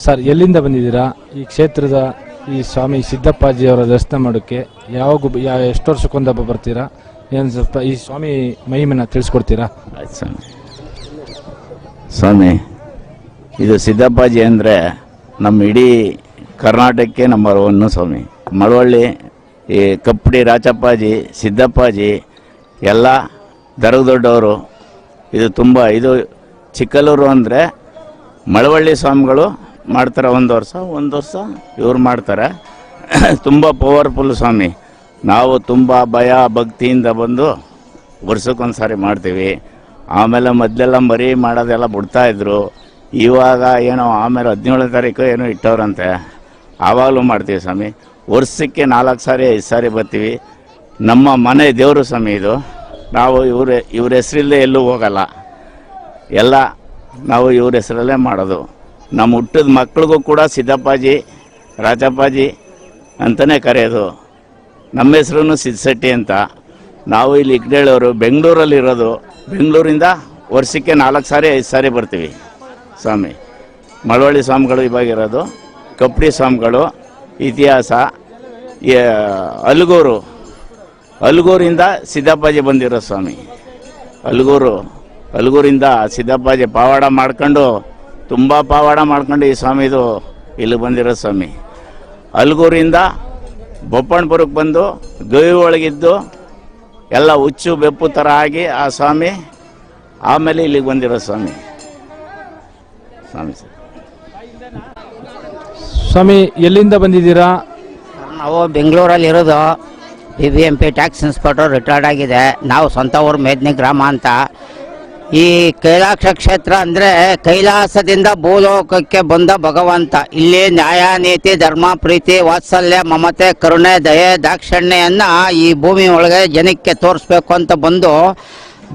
Sir, ಎಲ್ಲಿಂದ ಬಂದಿದ್ದೀರಾ? ಈ ಕ್ಷೇತ್ರದ ಈ ಸ್ವಾಮಿ ಸಿದ್ದಪ್ಪಾಜಿ ಅವರ ದರ್ಶನ ಮಾಡೋಕ್ಕೆ ಯಾವಾಗ ಬ- ಯಾ ಎಷ್ಟು ವರ್ಷಕ್ಕೊಂದು ಹಬ್ಬ ಬರ್ತೀರಾ? ಏನು ಸ್ವಲ್ಪ ಈ ಸ್ವಾಮಿ ಮಹಿಮೆನ ತಿಳಿಸ್ಕೊಡ್ತೀರಾ? ಆಯ್ತು ಸ್ವಾಮಿ. ಸ್ವಾಮಿ, ಇದು ಸಿದ್ದಪ್ಪಾಜಿ ಅಂದರೆ ನಮ್ಮ ಇಡೀ ಕರ್ನಾಟಕಕ್ಕೆ ನಂಬರ್ ಒನ್ನು ಸ್ವಾಮಿ. ಮಳವಳ್ಳಿ, ಈ ಕಪ್ಪಡಿ ರಾಚಪ್ಪಾಜಿ, ಸಿದ್ದಪ್ಪಾಜಿ, ಎಲ್ಲ ದರಗ ದೊಡ್ಡವರು. ಇದು ತುಂಬ ಇದು ಚಿಕ್ಕಲೂರು ಅಂದರೆ ಮಳವಳ್ಳಿ ಸ್ವಾಮಿಗಳು ಮಾಡ್ತಾರೆ ಒಂದು ವರ್ಷ ಒಂದು ವರ್ಷ ಇವ್ರು ಮಾಡ್ತಾರೆ. ತುಂಬ ಪವರ್ಫುಲ್ ಸ್ವಾಮಿ. ನಾವು ತುಂಬ ಭಯ, ಭಕ್ತಿಯಿಂದ ಬಂದು ವರ್ಷಕ್ಕೊಂದು ಸಾರಿ ಮಾಡ್ತೀವಿ. ಆಮೇಲೆ ಮೊದಲೆಲ್ಲ ಮರಿ ಮಾಡೋದೆಲ್ಲ ಬಿಡ್ತಾಯಿದ್ರು ಇವಾಗ ಏನೋ ಆಮೇಲೆ ಹದಿನೇಳನೇ ತಾರೀಕು ಏನೋ ಇಟ್ಟವ್ರಂತೆ. ಆವಾಗಲೂ ಮಾಡ್ತೀವಿ ಸ್ವಾಮಿ. ವರ್ಷಕ್ಕೆ ನಾಲ್ಕು ಸಾರಿ, ಐದು ಸಾರಿ ಬರ್ತೀವಿ. ನಮ್ಮ ಮನೆ ದೇವರು ಸ್ವಾಮಿ ಇದು. ನಾವು ಇವ್ರ ಇವ್ರ ಹೆಸರಿಲ್ಲದೆ ಎಲ್ಲೂ ಹೋಗಲ್ಲ. ಎಲ್ಲ ನಾವು ಇವ್ರ ಹೆಸರಲ್ಲೇ ಮಾಡೋದು. ನಮ್ಮ ಹುಟ್ಟಿದ ಮಕ್ಕಳಿಗೂ ಕೂಡ ಸಿದ್ದಪ್ಪಾಜಿ, ರಾಜಪ್ಪಾಜಿ ಅಂತಲೇ ಕರೆಯೋದು. ನಮ್ಮ ಹೆಸರು ಸಿದ್ದಶೆಟ್ಟಿ ಅಂತ. ನಾವು ಇಲ್ಲಿ ಇಗ್ಡೇಳವರು ಬೆಂಗಳೂರಲ್ಲಿ ಇರೋದು. ಬೆಂಗಳೂರಿಂದ ವರ್ಷಕ್ಕೆ ನಾಲ್ಕು ಸಾರಿ, ಐದು ಸಾರಿ ಬರ್ತೀವಿ ಸ್ವಾಮಿ. ಮಳವಳ್ಳಿ ಸ್ವಾಮಿಗಳು ಇವಾಗಿರೋದು ಕಪ್ಪಡಿ ಸ್ವಾಮಿಗಳು, ಇತಿಹಾಸ ಅಲ್ಗೂರು. ಅಲ್ಗೂರಿಂದ ಸಿದ್ದಪ್ಪಾಜಿ ಬಂದಿರೋ ಸ್ವಾಮಿ. ಅಲ್ಗೂರು, ಅಲ್ಗೂರಿಂದ ಸಿದ್ದಪ್ಪಾಜಿ ಪಾವಾಡ ಮಾಡ್ಕೊಂಡು ತುಂಬ ಪಾವಾಡ ಮಾಡ್ಕೊಂಡು ಈ ಸ್ವಾಮಿದು ಇಲ್ಲಿ ಬಂದಿರೋ ಸ್ವಾಮಿ. ಅಲ್ಗೂರಿಂದ ಬೊಪ್ಪಣ್ಪುರಕ್ಕೆ ಬಂದು ಗವಿ ಒಳಗಿದ್ದು ಎಲ್ಲ ಹುಚ್ಚು ಬೆಪ್ಪು ಥರ ಆಗಿ ಆ ಸ್ವಾಮಿ ಆಮೇಲೆ ಇಲ್ಲಿಗೆ ಬಂದಿರೋ ಸ್ವಾಮಿ. ಸ್ವಾಮಿ ಸರ್. ಸ್ವಾಮಿ ಎಲ್ಲಿಂದ ಬಂದಿದ್ದೀರಾ? ನಾವು ಬೆಂಗಳೂರಲ್ಲಿ ಇರೋದು B B M P tax inspector retired ಆಗಿದೆ. ನಾವು ಸ್ವಂತ ಊರು ಮೇದ್ನಿ ಗ್ರಾಮ ಅಂತ. ಈ ಕೈಲಾಸ ಕ್ಷೇತ್ರ ಅಂದರೆ ಕೈಲಾಸದಿಂದ ಭೂಲೋಕಕ್ಕೆ ಬಂದ ಭಗವಂತ. ಇಲ್ಲಿ ನ್ಯಾಯ, ನೀತಿ, ಧರ್ಮ, ಪ್ರೀತಿ, ವಾತ್ಸಲ್ಯ, ಮಮತೆ, ಕರುಣೆ, ದಯೆ ದಾಕ್ಷಣ್ಯನ್ನ ಈ ಭೂಮಿ ಒಳಗೆ ಜನಕ್ಕೆ ತೋರಿಸ್ಬೇಕು ಅಂತ ಬಂದು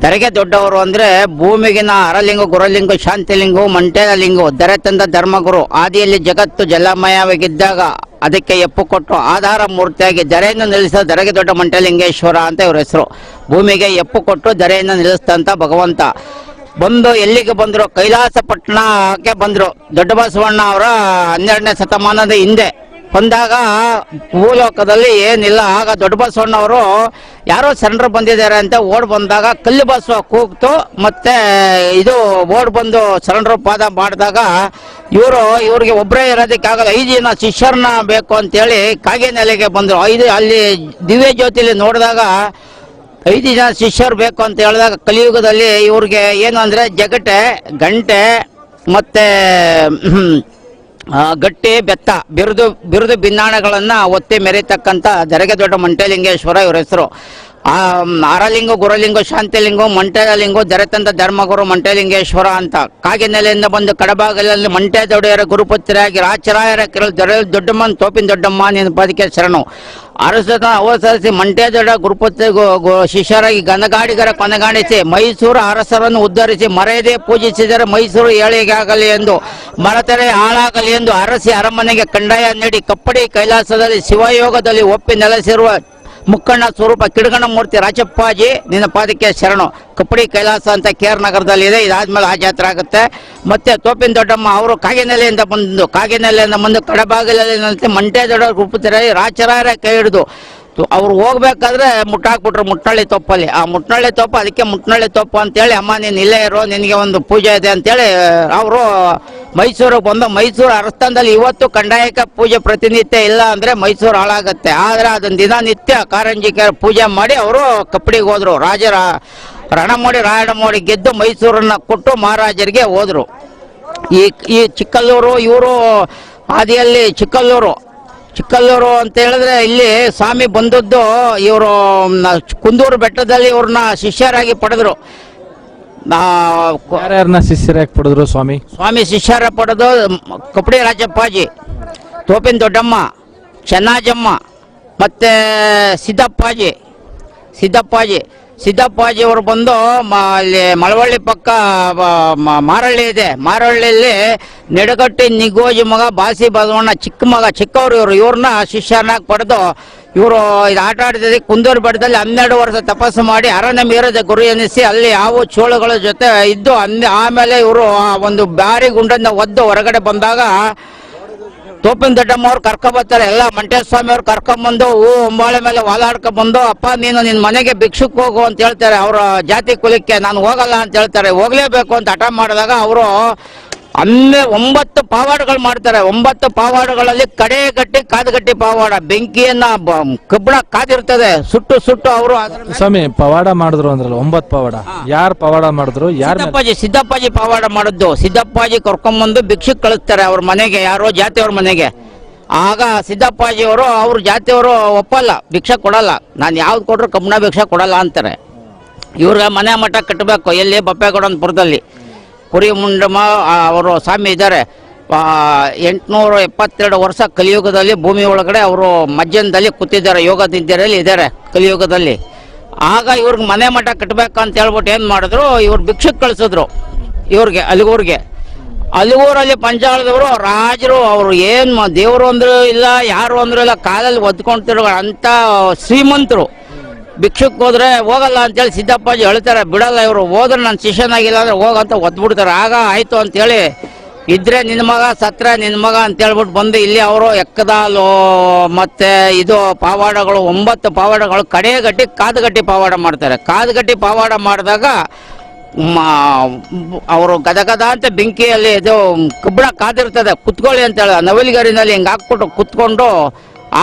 ದರೆಗೆ ದೊಡ್ಡವರು ಅಂದ್ರೆ ಭೂಮಿಗಿನ ಅರಲಿಂಗ, ಗುರಲಿಂಗ, ಶಾಂತಿಲಿಂಗು ಮಂಟೇನ ಲಿಂಗು ದರೆ ತಂದ ಧರ್ಮಗುರು. ಆದಿಯಲ್ಲಿ ಜಗತ್ತು ಜಲಮಯವಾಗಿದ್ದಾಗ ಅದಕ್ಕೆ ಎಪ್ಪು ಕೊಟ್ಟು ಆಧಾರ ಮೂರ್ತಿಯಾಗಿ ಧರೆಯನ್ನು ನಿಲ್ಲಿಸಿದ ದರೆಗೆ ದೊಡ್ಡ ಮಂಟಲಿಂಗೇಶ್ವರ ಅಂತ ಇವ್ರ ಹೆಸರು. ಭೂಮಿಗೆ ಎಪ್ಪು ಕೊಟ್ಟು ದರೆಯನ್ನು ನಿಲ್ಲಿಸಿದಂತ ಭಗವಂತ. ಬಂದು ಎಲ್ಲಿಗೆ ಬಂದರು? ಕೈಲಾಸ ಪಟ್ಟಣಕ್ಕೆ ಬಂದರು. ದೊಡ್ಡ ಬಸವಣ್ಣ ಅವರ ಹನ್ನೆರಡನೇ ಶತಮಾನದ ಹಿಂದೆ. ಬಂದಾಗ ಭೂಲೋಕದಲ್ಲಿ ಏನಿಲ್ಲ, ಆಗ ದೊಡ್ಡ ಬಸವಣ್ಣವರು ಯಾರೋ ಶರಣರು ಬಂದಿದ್ದಾರೆ ಅಂತ ಓಡ್ ಬಂದಾಗ ಕಲ್ಲು ಬಸವ ಕೂಗ್ತು ಮತ್ತೆ ಇದು ಓಡ್ ಬಂದು ಶರಣರು ಪಾದ ಮಾಡಿದಾಗ ಇವರು, ಇವ್ರಿಗೆ ಒಬ್ಬರೇ ಇರೋದಕ್ಕಾಗಲ್ಲ ಐದು ಜನ ಶಿಷ್ಯರನ್ನ ಬೇಕು ಅಂತೇಳಿ ಕಾಗೇನೆಲೆಗೆ ಬಂದರು. ಐದು, ಅಲ್ಲಿ ದಿವ್ಯ ಜ್ಯೋತಿಲಿ ನೋಡಿದಾಗ ಐದು ಜನ ಶಿಷ್ಯರು ಬೇಕು ಅಂತ ಹೇಳಿದಾಗ ಕಲಿಯುಗದಲ್ಲಿ ಇವ್ರಿಗೆ ಏನು ಅಂದರೆ ಜಗಟೆ, ಗಂಟೆ ಮತ್ತು ಗಟ್ಟಿ ಬೆತ್ತ ಬಿರುದು ಬಿರುದು ಬಿನ್ನಾಣಗಳನ್ನು ಒತ್ತಿ ಮೆರೀತಕ್ಕಂಥ ದರೆಗೆ ದೊಡ್ಡ ಮಂಟೇಲಿಂಗೇಶ್ವರ ಇವರ ಹೆಸರು. ಆರಲಿಂಗು ಗುರಲಿಂಗ, ಶಾಂತಿಲಿಂಗ ಮಂಟೇಲಿಂಗ ದರೆತಂದ ಧರ್ಮಗುರು ಮಂಟೇಲಿಂಗೇಶ್ವರ ಅಂತ. ಕಾಗಿನೆಲೆಯಿಂದ ಬಂದು ಕಡಬಾಗಲಲ್ಲಿ ಮಂಟೆ ದೊಡೆಯರ ಗುರುಪುತ್ರಿಯಾಗಿ ರಾಚರಾಯರ ಕಿರಲ್ ದೊಡ್ಡ ದೊಡ್ಡಮ್ಮನ, ತೋಪಿನ ದೊಡ್ಡಮ್ಮ ಪದಕ್ಕೆ ಶರಣು ಅರಸನ ಅವಸರಿಸಿ ಮಂಟೆ ದೊಡ್ಡ ಗುರುಪುತ್ರ ಶಿಷ್ಯರಾಗಿ ಗನಗಾಡಿಗರ ಕೊನೆಗಾಣಿಸಿ ಮೈಸೂರು ಅರಸರನ್ನು ಉದ್ಧರಿಸಿ ಮರೆಯದೆ ಪೂಜಿಸಿದರೆ ಮೈಸೂರು ಏಳಿಗೆಯಾಗಲಿ ಎಂದು, ಮರತರೆ ಹಾಳಾಗಲಿ ಎಂದು ಅರಸಿ ಅರಮನೆಗೆ ಕಂಡಾಯ ನೀಡಿ ಕಪ್ಪಡಿ ಕೈಲಾಸದಲ್ಲಿ ಶಿವಯೋಗದಲ್ಲಿ ಒಪ್ಪಿ ನೆಲೆಸಿರುವ ಮುಕ್ಕಣ್ಣ ಸ್ವರೂಪ ಕಿಡಗಣ್ಣ ಮೂರ್ತಿ ರಾಜಪ್ಪಾಜಿ, ನಿನ್ನ ಪಾದಕ್ಕೆ ಶರಣು. ಕಪ್ಪಡಿ ಕೈಲಾಸ ಅಂತ ಕೆ ಆರ್ ನಗರದಲ್ಲಿ ಇದೆ ಇದಾದ್ಮೇಲೆ ಆ ಜಾತ್ರೆ ಆಗುತ್ತೆ. ಮತ್ತೆ ತೋಪಿನ ದೊಡ್ಡಮ್ಮ ಅವರು ಕಾಗಿನೆಲೆಯಿಂದ ಬಂದು ಕಾಗಿನೆಲೆಯಿಂದ ಬಂದು ಕಡಬಾಗಿಲಲ್ಲಿ ಮಂಡ್ಯ ಮಂಟೆ ದೊಡ್ಡ ಗುರುಪುತ್ರಿ ರಾಚರಾಯರ ಕೈ ಹಿಡಿದು. ಅವ್ರು ಹೋಗ್ಬೇಕಾದ್ರೆ ಮುಟ್ಟಾಕ್ಬಿಟ್ರು ಮುಟ್ನಳ್ಳಿ ತೊಪ್ಪಲ್ಲಿ ಆ ಮುಟ್ನಳ್ಳಿ ತೊಪ್ಪ ಅದಕ್ಕೆ ಮುಟ್ನಳ್ಳಿ ತೊಪ್ಪ ಅಂತೇಳಿ, ಅಮ್ಮ, ನೀನು ಇಲ್ಲೇ ಇರೋ, ನಿನಗೆ ಒಂದು ಪೂಜೆ ಇದೆ ಅಂತೇಳಿ ಅವರು ಮೈಸೂರಿಗೆ ಬಂದು, ಮೈಸೂರು ಅರಸ್ಥಾನದಲ್ಲಿ ಇವತ್ತು ಕಂಡಾಯಕ ಪೂಜೆ ಪ್ರತಿನಿತ್ಯ ಇಲ್ಲ ಅಂದರೆ ಮೈಸೂರು ಹಾಳಾಗುತ್ತೆ. ಆದರೆ ಅದನ್ನು ದಿನನಿತ್ಯ ಕಾರಂಜಿಕೆ ಪೂಜೆ ಮಾಡಿ ಅವರು ಕಪ್ಪಡಿಗೆ ಹೋದರು. ರಾಜರ ರಣಮೋಡಿ, ರಾಯಣಮೋಡಿ ಗೆದ್ದು ಮೈಸೂರನ್ನ ಕೊಟ್ಟು ಮಹಾರಾಜರಿಗೆ ಹೋದರು. ಈ ಈ ಚಿಕ್ಕಲ್ಲೂರು, ಇವರು ಆದಿಯಲ್ಲಿ ಚಿಕ್ಕಲ್ಲೂರು. ಚಿಕ್ಕಲ್ಲೂರು ಅಂತ ಹೇಳಿದ್ರೆ ಇಲ್ಲಿ ಸ್ವಾಮಿ ಬಂದದ್ದು ಇವರು ಕುಂದೂರು ಬೆಟ್ಟದಲ್ಲಿ ಇವ್ರನ್ನ ಶಿಷ್ಯರಾಗಿ ಪಡೆದ್ರು. ಶಿಷ್ಯರಾಗಿ ಪಡೆದ್ರು ಸ್ವಾಮಿ? ಸ್ವಾಮಿ ಶಿಷ್ಯರ ಪಡೆದು ಕಪಡಿ ಕಪ್ಪಡಿ ರಾಜಪ್ಪಾಜಿ ತೋಪಿನ ದೊಡ್ಡಮ್ಮ ಚೆನ್ನಾಜಮ್ಮ ಮತ್ತೆ ಸಿದ್ದಪ್ಪಾಜಿ. ಸಿದ್ದಪ್ಪಾಜಿ. ಸಿದ್ದಪ್ಪಾಜಿ ಅವರು ಬಂದು ಅಲ್ಲಿ ಮಳವಳ್ಳಿ ಪಕ್ಕ ಮಾರಳ್ಳಿ ಇದೆ. ಮಾರಳ್ಳಿಯಲ್ಲಿ ನೆಡಗಟ್ಟಿ, ನಿಗೋಜಿ ಮಗ, ಬಾಸಿ ಬಸವಣ್ಣ ಚಿಕ್ಕ ಮಗ, ಚಿಕ್ಕವರು ಇವರು. ಇವ್ರನ್ನ ಶಿಷ್ಯನಾಗಿ ಪಡೆದು ಇವರು ಇದು ಆಟ ಆಡ್ತಿದ್ದೆ ಕುಂದೂರು ಬೆಟ್ಟದಲ್ಲಿ ಹನ್ನೆರಡು ವರ್ಷ ತಪಸ್ಸು ಮಾಡಿ ಅರಣ್ಯ ಮೀರದ ಗುರಿ ಎನಿಸಿ ಅಲ್ಲಿ ಯಾವ ಚೋಳುಗಳ ಜೊತೆ ಇದ್ದು ಆಮೇಲೆ ಇವರು ಒಂದು ಬ್ಯಾರಿ ಗುಂಡನ್ನ ಒದ್ದು ಹೊರಗಡೆ ಬಂದಾಗ ತೋಪಿನ ದೊಡ್ಡಮ್ಮ ಅವ್ರು ಕರ್ಕೊಂಬರ್ತಾರೆ ಎಲ್ಲ ಮಂಟೇಸ್ವಾಮಿ ಅವ್ರು ಕರ್ಕೊಂಬಂದು ಹೂ ಒಂಬಾಳೆ ಮೇಲೆ ಬಂದು, ಅಪ್ಪ, ನೀನು ನಿನ್ನ ಮನೆಗೆ ಭಿಕ್ಷುಕ್ ಹೋಗು ಅಂತ ಹೇಳ್ತಾರೆ. ಅವರ ಜಾತಿ ಕುಲಕ್ಕೆ ನಾನು ಹೋಗಲ್ಲ ಅಂತ ಹೇಳ್ತಾರೆ. ಹೋಗ್ಲೇಬೇಕು ಅಂತ ಹಠ ಮಾಡಿದಾಗ ಅವರು ಅಲ್ಲೇ ಒಂಬತ್ತು ಪಾವಾಡಗಳು ಮಾಡ್ತಾರೆ. ಒಂಬತ್ತು ಪಾವಾಡಗಳಲ್ಲಿ ಕಡೆ ಗಟ್ಟಿ ಕಾದುಗಟ್ಟಿ ಪಾವಾಡ. ಬೆಂಕಿಯನ್ನ ಕಬ್ಬಣ ಕಾದಿರ್ತದೆ. ಸುಟ್ಟು ಸುಟ್ಟು ಅವರು ಸ್ವಾಮಿ ಪವಾಡ ಮಾಡಿದ್ರು ಅಂದ್ರಲ್ಲ ಒಂಬತ್ತು ಪವಾಡ. ಯಾರು ಪವಾಡ ಮಾಡಿದ್ರು? ಯಾರು ಸಿದ್ದಪ್ಪಾಜಿ ಸಿದ್ದಪ್ಪಾಜಿ ಪವಾಡ ಮಾಡಿದ್ದು. ಸಿದ್ದಪ್ಪಾಜಿ ಕರ್ಕೊಂಬಂದು ಭಿಕ್ಷಕ್ ಕಳಿಸ್ತಾರೆ ಅವ್ರ ಮನೆಗೆ ಯಾರೋ ಜಾತಿಯವ್ರ ಮನೆಗೆ. ಆಗ ಸಿದ್ದಪ್ಪಾಜಿ ಅವರು ಅವ್ರ ಜಾತಿಯವರು ಒಪ್ಪಲ್ಲ ಭಿಕ್ಷೆ ಕೊಡಲ್ಲ. ನಾನು ಯಾವ್ದು ಕೊಟ್ಟರು ಕಬ್ಬಣ ಭಿಕ್ಷೆ ಕೊಡಲ್ಲ ಅಂತಾರೆ. ಇವ್ರಿಗೆ ಮನೆ ಮಠ ಕಟ್ಟಬೇಕು ಎಲ್ಲಿ ಬಪ್ಪೇಗೌಡನಪುರದಲ್ಲಿ ಕುರಿ ಮುಂಡಮ ಅವರು ಸ್ವಾಮಿ ಇದ್ದಾರೆ. ಎಂಟುನೂರ ಎಪ್ಪತ್ತೆರಡು ವರ್ಷ ಕಲಿಯುಗದಲ್ಲಿ ಭೂಮಿ ಒಳಗಡೆ ಅವರು ಮಧ್ಯಾಹ್ನದಲ್ಲಿ ಕೂತಿದ್ದಾರೆ, ಯೋಗ ಇದ್ದಾರೆ ಕಲಿಯುಗದಲ್ಲಿ. ಆಗ ಇವ್ರಿಗೆ ಮನೆ ಮಠ ಕಟ್ಟಬೇಕಂತ ಹೇಳ್ಬಿಟ್ಟು ಏನು ಮಾಡಿದ್ರು, ಇವ್ರು ಭಿಕ್ಷಕ್ಕೆ ಕಳಿಸಿದ್ರು ಇವ್ರಿಗೆ, ಅಲಿಗೂರಿಗೆ. ಅಲಿಗೂರಲ್ಲಿ ಪಂಚಾಳದವರು ರಾಜರು, ಅವರು ಏನು ದೇವರು ಅಂದ್ರೂ ಇಲ್ಲ, ಯಾರು ಅಂದ್ರೂ ಇಲ್ಲ, ಕಾಲಲ್ಲಿ ಒದ್ಕೊಂತಿರೋ ಅಂಥ ಶ್ರೀಮಂತರು. ಭಿಕ್ಷಕ್ಕೆ ಹೋದ್ರೆ ಹೋಗಲ್ಲ ಅಂತೇಳಿ ಸಿದ್ದಪ್ಪಾಜಿ ಹೇಳ್ತಾರೆ, ಬಿಡಲ್ಲ ಇವರು, ಹೋದ್ರೆ ನನ್ನ ಶಿಷ್ಯನಾಗಿಲ್ಲ ಅಂದ್ರೆ ಹೋಗಂತ ಒದ್ಬಿಡ್ತಾರೆ ಆಗ ಆಯ್ತು ಅಂತೇಳಿ, ಇದ್ರೆ ನಿನ್ನ ಮಗ, ಸತ್ರ ನಿನ್ನ ಮಗ ಅಂತ ಹೇಳ್ಬಿಟ್ಟು ಬಂದು ಇಲ್ಲಿ ಅವರು ಎಕ್ಕದಾಲು, ಮತ್ತೆ ಇದು ಪಾವಾಡಗಳು, ಒಂಬತ್ತು ಪಾವಾಡಗಳು, ಕಡೆಗಟ್ಟಿ ಕಾದುಗಟ್ಟಿ ಪಾವಾಡ ಮಾಡ್ತಾರೆ. ಕಾದುಗಟ್ಟಿ ಪಾವಾಡ ಮಾಡಿದಾಗ ಅವರು ಗದ ಗದ ಅಂತ ಬೆಂಕಿಯಲ್ಲಿ ಇದು, ಕಬ್ಬಿಣ ಕಾದಿರ್ತದೆ, ಕುತ್ಕೊಳ್ಳಿ ಅಂತ ಹೇಳ ನವಿಲುಗರಿನಲ್ಲಿ ಹಿಂಗೆ ಹಾಕ್ಬಿಟ್ಟು ಕುತ್ಕೊಂಡು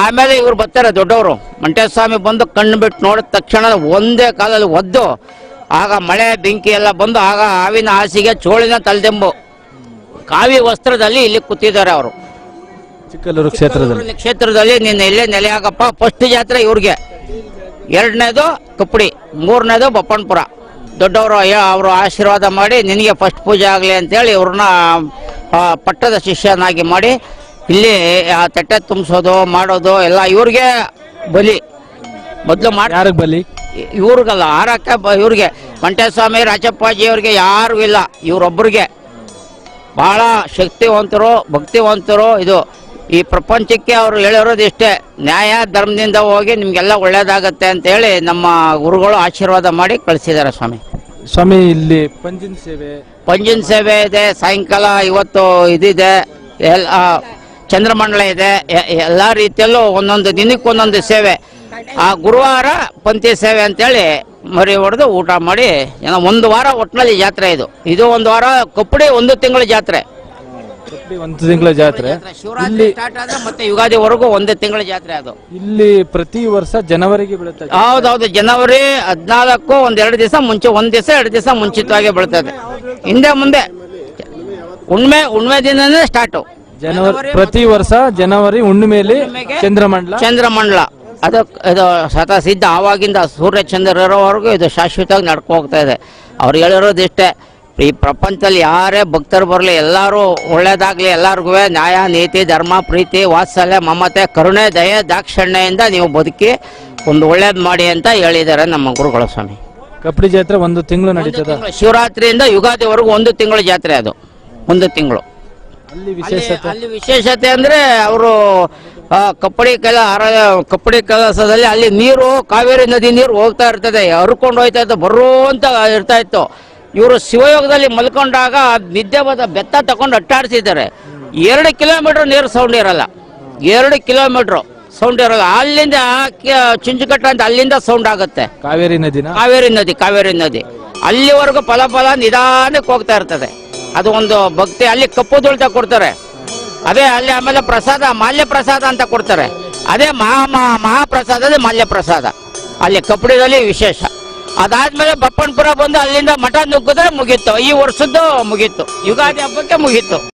ಆಮೇಲೆ ಇವ್ರು ಬರ್ತಾರೆ ದೊಡ್ಡವರು. ಮಂಟೇಸ್ವಾಮಿ ಬಂದು ಕಣ್ಣು ಬಿಟ್ಟು ನೋಡಿದ ತಕ್ಷಣ ಒಂದೇ ಕಾಲದಲ್ಲಿ ಒದ್ದು ಆಗ ಮಳೆ ಬೆಂಕಿ ಎಲ್ಲ ಬಂದು ಆಗ ಹಾವಿನ ಹಾಸಿಗೆ ಚೋಳಿನ ತಲೆದೆಂಬು. ಕಾವಿ ವಸ್ತ್ರದಲ್ಲಿ ಇಲ್ಲಿ ಕೂತಿದ್ದಾರೆ ಅವರು. ಚಿಕ್ಕಲ್ಲೂರು ಕ್ಷೇತ್ರದಲ್ಲಿ. ಕ್ಷೇತ್ರದಲ್ಲಿ ನಿನ್ನ ಇಲ್ಲೇ ನೆಲೆ ಆಗಪ್ಪ ಫಸ್ಟ್ ಜಾತ್ರೆ ಇವ್ರಿಗೆ. ಎರಡನೇದು ಕಪ್ಪಡಿ ಮೂರನೇದು ಬಪ್ಪನ್ಪುರ. ದೊಡ್ಡವರು ಅವರು ಆಶೀರ್ವಾದ ಮಾಡಿ ನಿನಗೆ ಫಸ್ಟ್ ಪೂಜೆ ಆಗಲಿ ಅಂತೇಳಿ ಇವ್ರನ್ನ ಪಟ್ಟದ ಶಿಷ್ಯನಾಗಿ ಮಾಡಿ ಇಲ್ಲಿ ಆ ತಟ್ಟೆ ತುಂಬಿಸೋದು ಮಾಡೋದು ಎಲ್ಲ ಇವ್ರಿಗೆ ಬಲಿ. ಮೊದಲು ಮಾಡಿ ಯಾರಿಗೆ ಬಲಿ? ಇವ್ರಿಗಲ್ಲ ಆರಕ್ಕೆ ಬ ಇವ್ರಿಗೆ. ಮಂಟೇಸ್ವಾಮಿ ರಾಜಪ್ಪಾಜಿ ಅವ್ರಿಗೆ ಯಾರು ಇಲ್ಲ ಇವ್ರೊಬ್ರಿಗೆ. ಬಹಳ ಶಕ್ತಿವಂತರು ಭಕ್ತಿವಂತರು ಇದು. ಈ ಪ್ರಪಂಚಕ್ಕೆ ಅವರು ಹೇಳಿರೋದು ಇಷ್ಟೇ. ನ್ಯಾಯ ಧರ್ಮದಿಂದ ಹೋಗಿ ನಿಮಗೆಲ್ಲ ಒಳ್ಳೇದಾಗತ್ತೆ ಅಂತ ಹೇಳಿ ನಮ್ಮ ಗುರುಗಳು ಆಶೀರ್ವಾದ ಮಾಡಿ ಕಳಿಸಿದ್ದಾರೆ ಸ್ವಾಮಿ. ಸ್ವಾಮಿ ಇಲ್ಲಿ ಪಂಜಿನ ಸೇವೆ. ಪಂಜಿನ ಸೇವೆ ಇದೆ ಸಾಯಂಕಾಲ ಇವತ್ತು ಇದಿದೆ. ಎಲ್ಲ ಚಂದ್ರಮಂಡಲ ಇದೆ. ಎಲ್ಲ ರೀತಿಯಲ್ಲೂ ಒಂದೊಂದು ದಿನಕ್ಕೆ ಒಂದೊಂದು ಸೇವೆ. ಆ ಗುರುವಾರ ಪಂಥಿ ಸೇವೆ ಅಂತೇಳಿ ಮರಿ ಹೊಡೆದು ಊಟ ಮಾಡಿ ಏನೋ ಒಂದು ವಾರ ಒಟ್ಟಿನಲ್ಲಿ ಜಾತ್ರೆ ಇದು. ಇದು ಒಂದು ವಾರ ಕೊಪ್ಪಡಿ ಒಂದು ತಿಂಗಳ ಜಾತ್ರೆ. ಒಂದು ತಿಂಗಳ ಜಾತ್ರೆ. ಶಿವರಾತ್ರಿ ಸ್ಟಾರ್ಟ್ ಆದ್ರೆ ಮತ್ತೆ ಯುಗಾದಿವರೆಗೂ ಒಂದು ತಿಂಗಳ ಜಾತ್ರೆ ಅದು. ಇಲ್ಲಿ ಪ್ರತಿ ವರ್ಷ ಜನವರಿಗೆ ಬೀಳುತ್ತೆ ಹೌದೌದು ಜನವರಿ ಹದಿನಾಲ್ಕು ಒಂದ್ ಎರಡು ದಿವಸ ಮುಂಚೆ ಒಂದ್ ದಿವಸ ಎರಡು ದಿವಸ ಮುಂಚಿತವಾಗಿ ಬೀಳ್ತದೆ. ಹಿಂದೆ ಮುಂದೆ. ಉಣ್ಮೆ ಉಣ್ಮೆ ದಿನನೇ ಸ್ಟಾರ್ಟು ಜನವರಿ ಪ್ರತಿ ವರ್ಷ ಜನವರಿ ಹುಣ್ಣಿಮೆಯಲ್ಲಿ ಚಂದ್ರಮಂಡಲ. ಚಂದ್ರಮಂಡಲ. ಅದು ಇದು ಸತ ಸಿದ್ಧ. ಆವಾಗಿಂದ ಸೂರ್ಯ ಚಂದ್ರ ಇರೋವರೆಗೂ ಇದು ಶಾಶ್ವತವಾಗಿ ನಡ್ಕೊ ಹೋಗ್ತಾ ಇದೆ. ಅವ್ರು ಹೇಳಿರೋದು ಇಷ್ಟೇ. ಈ ಪ್ರಪಂಚದಲ್ಲಿ ಯಾರೇ ಭಕ್ತರು ಬರಲಿ ಎಲ್ಲರೂ ಒಳ್ಳೇದಾಗಲಿ ಎಲ್ಲರಿಗೂ ನ್ಯಾಯ ನೀತಿ ಧರ್ಮ ಪ್ರೀತಿ ವಾತ್ಸಲ್ಯ ಮಮತೆ ಕರುಣೆ ದಯೆ ದಾಕ್ಷಣ್ಯದಿಂದ ನೀವು ಬದುಕಿ ಒಂದು ಒಳ್ಳೇದು ಮಾಡಿ ಅಂತ ಹೇಳಿದ್ದಾರೆ ನಮ್ಮ ಗುರುಗಳ ಸ್ವಾಮಿ. ಕಪ್ಪಡಿ ಜಾತ್ರೆ ಒಂದು ತಿಂಗಳು ನಡೀತದೆ? ಶಿವರಾತ್ರಿಯಿಂದ ಯುಗಾದಿವರೆಗೂ ಒಂದು ತಿಂಗಳು ಜಾತ್ರೆ ಅದು. ಒಂದು ತಿಂಗಳು. ಅಲ್ಲಿ ವಿಶೇಷತೆ? ಅಲ್ಲಿ ವಿಶೇಷತೆ ಅಂದ್ರೆ ಅವರು ಕಪ್ಪಡಿ ಕೆಲ ಕಪ್ಪಡಿ ಕೆಲಸದಲ್ಲಿ ಅಲ್ಲಿ ನೀರು ಕಾವೇರಿ ನದಿ ನೀರು ಹೋಗ್ತಾ ಇರ್ತದೆ. ಹರ್ಕೊಂಡು ಹೋಯ್ತಾ ಇತ್ತು ಬರೋ ಅಂತ ಇರ್ತಾ ಇತ್ತು. ಇವರು ಶಿವಯೋಗದಲ್ಲಿ ಮಲ್ಕೊಂಡಾಗ ನಿದ್ದೆ ಬದ ಬೆತ್ತ ತಗೊಂಡು ಅಟ್ಟಾಡ್ಸಿದ್ದಾರೆ. ಎರಡು ಕಿಲೋಮೀಟರ್ ನೀರು ಸೌಂಡ್ ಇರಲ್ಲ. ಎರಡು ಕಿಲೋಮೀಟರ್ ಸೌಂಡ್ ಇರಲ್ಲ. ಅಲ್ಲಿಂದ ಚುಂಚುಕಟ್ಟ ಅಂತ ಅಲ್ಲಿಂದ ಸೌಂಡ್ ಆಗುತ್ತೆ. ಕಾವೇರಿ ನದಿ ಕಾವೇರಿ ನದಿ ಕಾವೇರಿ ನದಿ. ಅಲ್ಲಿವರೆಗೂ ಫಲ ಫಲ ನಿಧಾನಕ್ಕೆ ಹೋಗ್ತಾ ಇರ್ತದೆ. ಅದು ಒಂದು ಭಕ್ತಿ, ಅಲ್ಲಿ ಕಪ್ಪು ತುಳಿತ ಕೊಡ್ತಾರೆ. ಅದೇ ಅಲ್ಲಿ ಆಮೇಲೆ ಪ್ರಸಾದ, ಮಾಲ್ಯ ಪ್ರಸಾದ ಅಂತ ಕೊಡ್ತಾರೆ. ಅದೇ ಮಹಾ ಮಹಾ ಮಹಾಪ್ರಸಾದ ಮಾಲ್ಯ ಪ್ರಸಾದ. ಅಲ್ಲಿ ಕಪ್ಪಡಿದಲ್ಲಿ ವಿಶೇಷ. ಅದಾದ್ಮೇಲೆ ಬಪ್ಪನ್ಪುರ ಬಂದು ಅಲ್ಲಿಂದ ಮಠ ನುಗ್ಗಿದ್ರೆ ಮುಗೀತು. ಈ ವರ್ಷದ್ದು ಮುಗೀತು. ಯುಗಾದಿ ಹಬ್ಬಕ್ಕೆ ಮುಗೀತು.